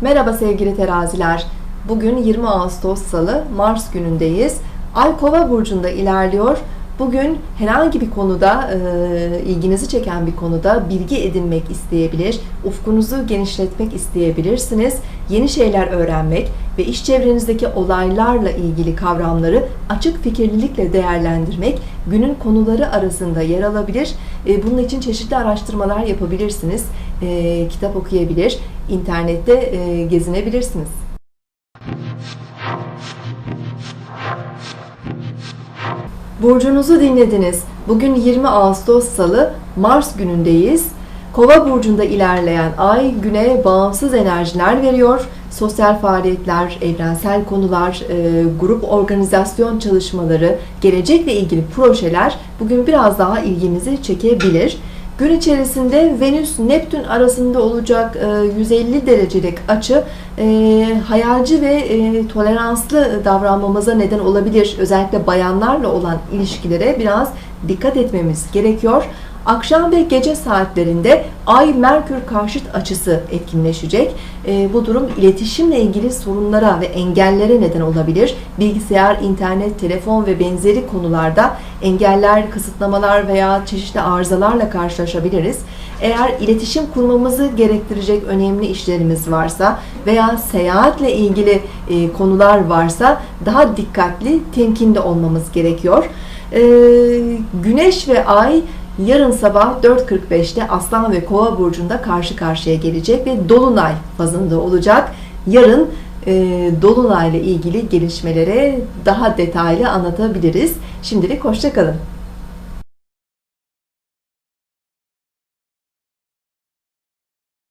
Merhaba sevgili teraziler. Bugün 20 Ağustos Salı, Mars günündeyiz. Ay Kova burcunda ilerliyor. Bugün herhangi bir konuda, e, ilginizi çeken bir konuda bilgi edinmek isteyebilir, ufkunuzu genişletmek isteyebilirsiniz. Yeni şeyler öğrenmek ve iş çevrenizdeki olaylarla ilgili kavramları açık fikirlilikle değerlendirmek günün konuları arasında yer alabilir. E, bunun için çeşitli araştırmalar yapabilirsiniz. E, kitap okuyabilir, internette e, gezinebilirsiniz. Burcunuzu dinlediniz. Bugün 20 Ağustos Salı, Mars günündeyiz. Kova burcunda ilerleyen ay güne bağımsız enerjiler veriyor. Sosyal faaliyetler, evrensel konular, e, grup organizasyon çalışmaları, gelecekle ilgili projeler bugün biraz daha ilgimizi çekebilir. Gün içerisinde Venüs-Neptün arasında olacak e, 150 derecelik açı e, hayalci ve e, toleranslı davranmamıza neden olabilir. Özellikle bayanlarla olan ilişkilere biraz dikkat etmemiz gerekiyor. Akşam ve gece saatlerinde Ay Merkür karşıt açısı etkinleşecek. E, bu durum iletişimle ilgili sorunlara ve engellere neden olabilir. Bilgisayar, internet, telefon ve benzeri konularda engeller, kısıtlamalar veya çeşitli arızalarla karşılaşabiliriz. Eğer iletişim kurmamızı gerektirecek önemli işlerimiz varsa veya seyahatle ilgili e, konular varsa daha dikkatli, temkinli olmamız gerekiyor. E, güneş ve Ay yarın sabah 4.45'te Aslan ve Kova burcunda karşı karşıya gelecek ve Dolunay fazında olacak. Yarın e, Dolunay ile ilgili gelişmelere daha detaylı anlatabiliriz. Şimdilik hoşçakalın.